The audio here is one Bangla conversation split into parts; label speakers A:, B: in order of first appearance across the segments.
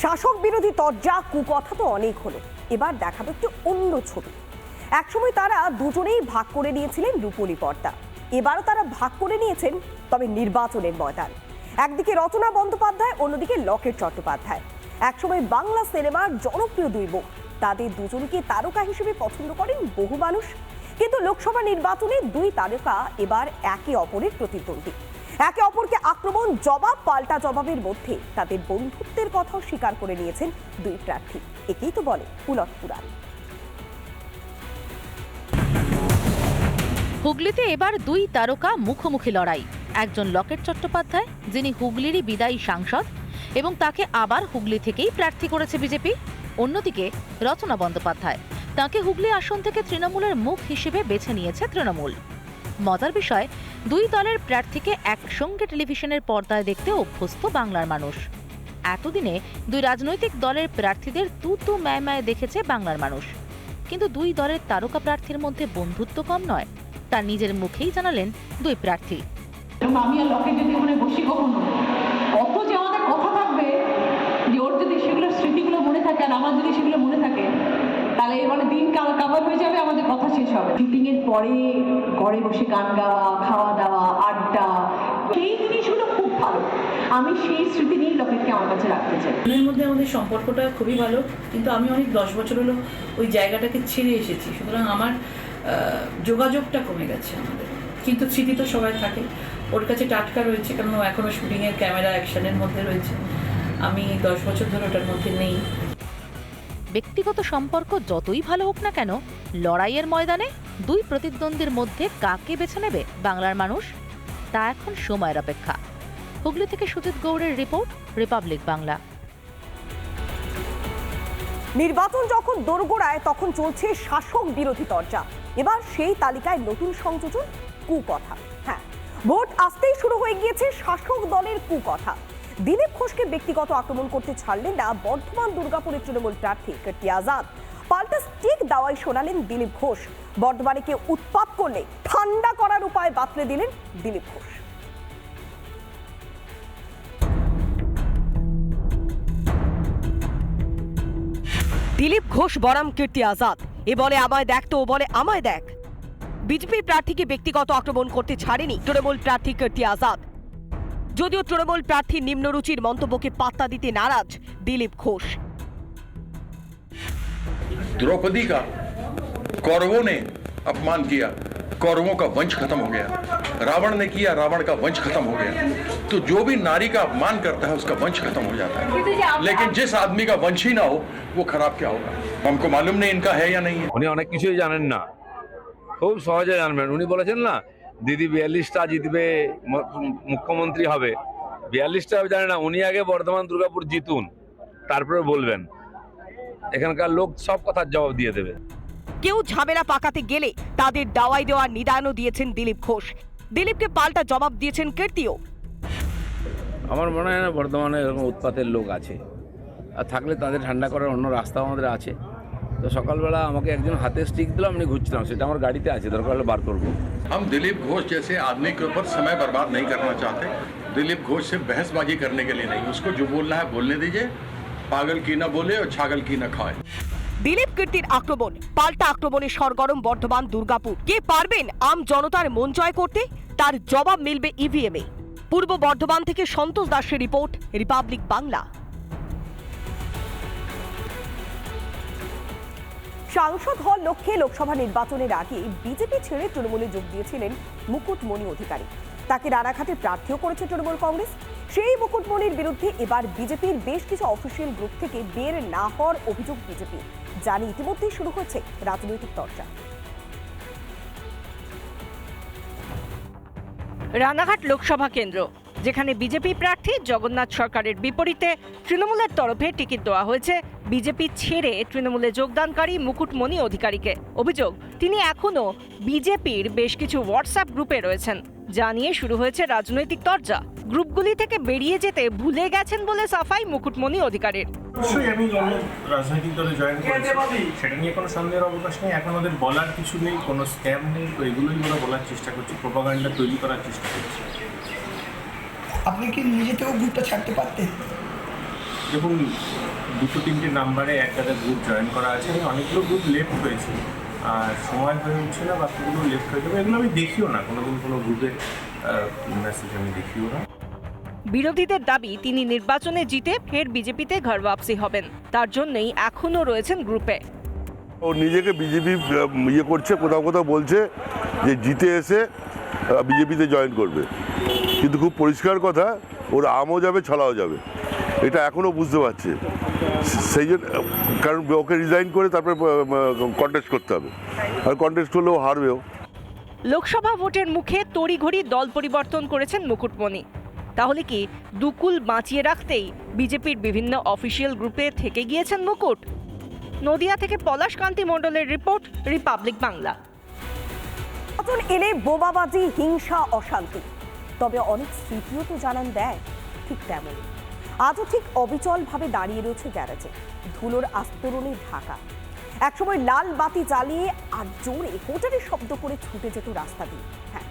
A: শাসক বিরোধী তরজা, কুকথা তো অনেক হলো। এবার দেখাবো একটু অন্য ছবি। একসময় তারা দুজনেই ভাগ করে নিয়েছিলেন রূপলী পর্দা। এবারও তারা ভাগ করে নিয়েছেন, তবে নির্বাচনের ময়দান। একদিকে রচনা বন্দ্যোপাধ্যায়, অন্যদিকে লকেট চট্টোপাধ্যায়। একসময় বাংলা সিনেমার জনপ্রিয় দুই মুখ তাদের দুজনকে তারকা হিসেবে পছন্দ করেন বহু মানুষ। কিন্তু লোকসভা নির্বাচনে দুই তারকা এবার একে অপরের প্রতিদ্বন্দ্বী। একে অপরকে আক্রমণ, জবাব, পাল্টা জবাবের মধ্যে। তাদের বন্ধুত্বের কথাও স্বীকার করে নিয়েছেন দুই প্রার্থী। একেই তো বলে উলট পুরাণ।
B: হুগলিতে এবার দুই তারকা মুখোমুখি লড়াই। একজন লকেট চট্টোপাধ্যায়, যিনি হুগলিরই বিদায়ী সাংসদ, এবং তাকে আবার হুগলি থেকেই প্রার্থী করেছে বিজেপি। অন্যদিকে রচনা বন্দ্যোপাধ্যায়, তাকে হুগলি আসন থেকে তৃণমূলের মুখ হিসেবে বেছে নিয়েছে তৃণমূল। মজার বিষয় দুই দলের প্রার্থীকে একসঙ্গে টেলিভিশনের পর্দায় দেখতে অভ্যস্ত বাংলার মানুষ। এতদিনে দুই রাজনৈতিক দলের প্রার্থীদের তু তু ম্যায় ম্যায় দেখেছে বাংলার মানুষ। কিন্তু দুই দলের তারকা প্রার্থীর মধ্যে বন্ধুত্ব কম নয়, তা নিজের মুখেই জানালেন দুই প্রার্থী।
C: আমি আর লকেট যদি ওখানে বসি কখনো কত যে আমাদের কথা থাকবে যে ওর যদি সেগুলো স্মৃতিগুলো মনে থাকে আর আমার যদি সেগুলো মনে থাকে তাহলে মানে দিন কাভার হয়ে যাবে, আমাদের কথা শেষ হবে। শুটিং এর পরে ঘরে বসে গান গাওয়া, খাওয়া দাওয়া, আড্ডা সেই জিনিসগুলো খুব ভালো। আমি সেই স্মৃতি নিয়ে লকেটকে আমার কাছে রাখতে চাই।
D: দুজনের মধ্যে আমাদের সম্পর্কটা খুবই ভালো, কিন্তু আমি অনেক দশ বছর হলো ওই জায়গাটাকে ছেড়ে এসেছি। সুতরাং আমার যোগাযোগটা কমে গেছে আমাদের। কিন্তু স্মৃতি তো সবাই থাকে। ওর কাছে টাটকা রয়েছে, কারণ ও এখনও শুটিংয়ের ক্যামেরা অ্যাকশনের মধ্যে রয়েছে। আমি দশ বছর ধরে ওটার মধ্যে নেই।
B: ব্যক্তিগত সম্পর্ক যতই ভালো হোক না কেন, লড়াইয়ের ময়দানে দুই প্রতিদ্বন্দ্বীর মধ্যে কাকে বেছে নেবে বাংলার মানুষ? তা এখন সময়ের অপেক্ষা। হুগলি থেকে সুজিত গৌড়ের রিপোর্ট, রিপাবলিক বাংলা।
A: নির্বাচন যখন দোরগোড়ায়, তখন চলছে শাসক বিরোধী তরজা এবার সেই তালিকায় নতুন সংযোজন কুকথা। হ্যাঁ ভোট আসতেই শুরু হয়ে গিয়েছে শাসক দলের কুকথা। দিলীপ ঘোষকে ব্যক্তিগত আক্রমণ করতে ছাড়লেন না বর্ধমান দুর্গাপুরের তৃণমূল প্রার্থী কীর্তি আজাদ। পাল্টা স্টিক দাওয়াই শোনালেন দিলীপ ঘোষ। বর্ধমানে কেউ উৎপাত করলে ঠান্ডা করার উপায় বাতলে দিলেন দিলীপ ঘোষ। দিলীপ ঘোষ বরাম কীর্তি আজাদ। এ বলে আমায় দেখ তো বলে আমায় দেখ। বিজেপি প্রার্থীকে ব্যক্তিগত আক্রমণ করতে ছাড়েনি তৃণমূল প্রার্থী কীর্তি আজাদ। যদিও তৃণমূল প্রার্থীর নিম্নরুচির মন্তব্যকে পাত্তা দিতে নারাজ দিলীপ ঘোষ
E: द्रौपदी का कौरवों ने अपमान किया कौरवों का वंश खत्म हो गया रावण ने किया रावण का वंश खत्म हो गया तो जो भी नारी का अपमान करता है उसका वंश खत्म हो जाता है लेकिन जिस आदमी का वंश ही ना हो वो खराब क्या होगा हमको मालूम नहीं इनका है या नहीं है
F: উনি অনেক কিছুই জানেন না খুব সহজে জানবেন উনি বলেছেন না দিদি বিয়াল্লিশটা জিতবে মুখ্যমন্ত্রী হবে। বিয়াল্লিশটা জানে না উনি আগে বর্ধমান দুর্গাপুর জিতুন তারপরে বলবেন। এখানকার লোক সব কথার জবাব দিয়ে দেবে।
A: কেউ ঝামেলা পাকাতে গেলে তাদের দাওয়াই দেওয়ার নিদানও দিয়েছেন দিলীপ ঘোষ। দিলীপকে পাল্টা জবাব দিয়েছেন কীর্তিও।
F: আমার মনে হয় না বর্ধমানে এরকম উৎপাতের লোক আছে। আর থাকলে তাদের ঠান্ডা করার অন্য রাস্তা আমাদের আছে। তো সকালবেলা আমাকে একজন হাতে স্টিক দিল আমি ঘুরছিলাম। সেটা আমার গাড়িতে আছে দরকার হলে বার করব।
E: हम दिलीप घोष जैसे आदमी के ऊपर समय बर्बाद नहीं करना चाहते दिलीप घोष से बहसबाजी करने के लिए नहीं उसको जो बोलना है बोलने दीजिए पागल की ना बोले और छागल की ना खाए
A: দিলীপ কীর্তির আক্রমণ পাল্টা আক্রমণে সরগরম বর্ধমান দুর্গাপুর কে পারবেন আম জনতার মন জয় করতে তার জবাব মিলবে ইভিএমে পূর্ব বর্ধমান থেকে সন্তোষ দাসের রিপোর্ট রিপাবলিক বাংলা সাংসদ হওয়ার লক্ষ্যে লোকসভা নির্বাচনের আগে বিজেপি ছেড়ে তৃণমূলে যোগ দিয়েছিলেন মুকুটমণি অধিকারী। তাকে রানাঘাটে প্রার্থীও করেছে তৃণমূল কংগ্রেস। সেই মুকুটমণির বিরুদ্ধে এবার বিজেপির বেশ কিছু অফিসিয়াল গ্রুপ থেকে বের না হওয়ার অভিযোগ বিজেপি। জানি ইতিমধ্যেই শুরু হয়েছে রাজনৈতিক চর্চা
G: রানাঘাট লোকসভা কেন্দ্র। যেখানে বিজেপি প্রার্থী জগন্নাথ সরকারের বিপরীতে তৃণমূলের তরফে টিকিট দেওয়া হয়েছে। বিজেপি ছেড়ে তৃণমূলে যোগদানকারী মুকুটমণি অধিকারীকে। অভিযোগ তিনি এখনও বিজেপির বেশ কিছু হোয়াটসঅ্যাপ গ্রুপে রয়েছেন। যা নিয়ে শুরু হয়েছে রাজনৈতিক তরজা। গ্রুপগুলি থেকে বেরিয়ে যেতে ভুলে গেছেন বলে সাফাই মুকুটমণি অধিকারীর।
H: অবশ্যই আমি রাজনৈতিক দলে জয়েন করেছি সেটা নিয়ে কোনো সন্দেহের অবকাশ নেই। এখন ওদের বলার কিছু নেই কোনো স্ক্যাম নেই তো এগুলোই ওরা বলার চেষ্টা করছে প্রোপাগান্ডা তৈরি করার চেষ্টা করছে।
I: আপনি কি নিজে থেকেও গ্রুপটা ছাড়তে পারতেন?
H: দেখুন দুটো তিনটে নাম্বারে একটা গ্রুপ জয়েন করা আছে। আমি অনেকগুলো গ্রুপ লেফট হয়েছে আর সময় হয়ে উঠছে না বাকিগুলো লেফট হয়ে যাবে এগুলো আমি দেখিও না। কোনোদিন কোনো গ্রুপের মেসেজ আমি দেখিও না।
G: বিরোধীদের দাবি তিনি নির্বাচনে জিতে ফের বিজেপিতে ঘর ওয়াপসি হবেন। তার জন্যই এখনও রয়েছেন গ্রুপে
I: ও নিজেকে বিজেপি ইয়ে করছে কোথাও কোথাও বলছে যে জিতে এসে বিজেপিতে জয়েন করবে। কিন্তু খুব পরিষ্কার কথা ওর আমও যাবে ছলাও যাবে। এটা এখনও বুঝতে পারছে। সেই জন্য কারণ ওকে রিজাইন করে তারপরে কন্টেস্ট করতে হবে। আর কন্টেস্ট করলেও হারবেও।
G: লোকসভা ভোটের মুখে তড়িঘড়ি দল পরিবর্তন করেছেন মুকুটমণি। তাহলে কি দুকুল বাঁচিয়ে রাখতেই বিজেপির বিভিন্ন অফিসিয়াল গ্রুপে থেকে গিয়েছেন মুকুট? নদিয়া থেকে পলাশ কান্তি মণ্ডলের রিপোর্ট রিপাবলিক বাংলা।
A: নির্বাচন এলে বোমাবাজি হিংসা অশান্তি। তবে অনেক স্মৃতিও তো জানান দেয়, ঠিক তেমন আজও ঠিক অবিচলভাবে দাঁড়িয়ে রয়েছে গ্যারেজে, ধুলোর আস্তরণে ঢাকা। একসময় লাল বাতি জ্বালিয়ে আর জোরে হোটেলের শব্দ করে ছুটে যেত রাস্তা দিয়ে। হ্যাঁ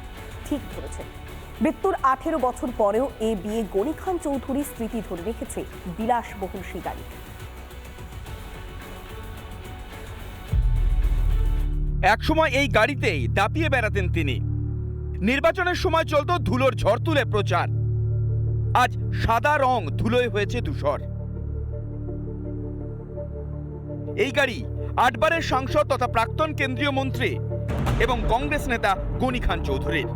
A: ঠিক ধরেছেন। মৃত্যুর আঠেরো বছর পরেও এ বিয়ে গনি খান চৌধুরী স্মৃতি ধরে রেখেছে বিলাসবহুল গাড়ি
J: একসময় এই গাড়িতেই দাপিয়ে বেড়াতেন তিনি। নির্বাচনের সময় চলতো ধুলোর ঝড় তুলে প্রচার। আজ সাদা রং ধুলোয় হয়েছে ধূসর। এই গাড়ি আটবারের সাংসদ তথা প্রাক্তন কেন্দ্রীয় মন্ত্রী এবং কংগ্রেস নেতা গনি খান চৌধুরীর।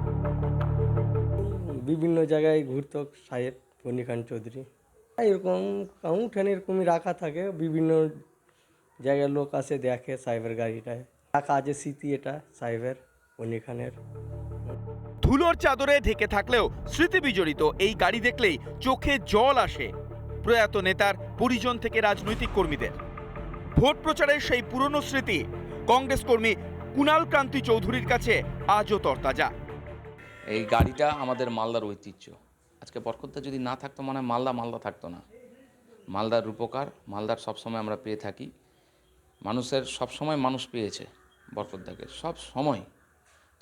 K: বিভিন্ন জায়গায় ঘুরতো সাহেব গনি খান চৌধুরী। এরকম উঠানে, এরকমই রাখা থাকে। বিভিন্ন জায়গার লোক আসে, দেখে সাহেবের গাড়িটায়। রাখা আছে স্মৃতি এটা, সাহেবের, গনি খানের।
J: ধুলোর চাদরে ঢেকে থাকলেও স্মৃতি বিজড়িত। এই গাড়ি দেখলেই চোখে জল আসে। প্রয়াত নেতার পরিজন থেকে রাজনৈতিক কর্মীদের। ভোট প্রচারের সেই পুরনো স্মৃতি কংগ্রেস কর্মী কুণাল ক্রান্তি চৌধুরীর কাছে আজও তরতাজা।
L: এই গাড়িটা আমাদের মালদার ঐতিহ্য। আজকে বরকতদা যদি না থাকতো মানে মালদা মালদা থাকতো না। মালদার রূপকার, মালদার সবসময় আমরা পেয়ে থাকি। মানুষের সবসময় মানুষ পেয়েছে বরকতদাকে সব সময়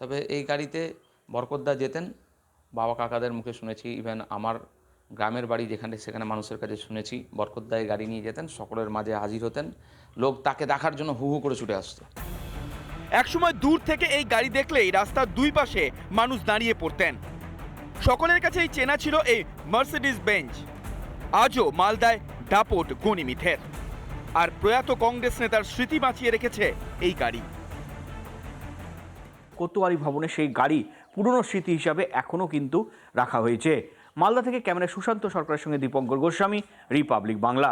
L: তবে এই গাড়িতে বরকতদা যেতেন বাবা কাকাদের মুখে শুনেছি ইভেন আমার গ্রামের বাড়ি যেখানে সেখানে মানুষের কাছে শুনেছি বরকতদা এই গাড়ি নিয়ে যেতেন সকলের মাঝে হাজির হতেন লোক তাকে দেখার জন্য হু হু করে ছুটে আসতো।
J: একসময় দূর থেকে এই গাড়ি দেখলেই রাস্তার দুই পাশে মানুষ দাঁড়িয়ে পড়তেন। সকলের কাছেই চেনা ছিল এই মার্সিডিজ বেঞ্চ আজও মালদায় দাপট গণিমিথের আর প্রয়াত কংগ্রেস নেতার স্মৃতি বাঁচিয়ে রেখেছে এই গাড়ি।
M: কোতোয়ালি ভবনে সেই গাড়ি পুরনো স্মৃতি হিসাবে এখনও কিন্তু রাখা হয়েছে। মালদা থেকে ক্যামেরা সুশান্ত সরকারের সঙ্গে দীপঙ্কর গোস্বামী, রিপাবলিক বাংলা।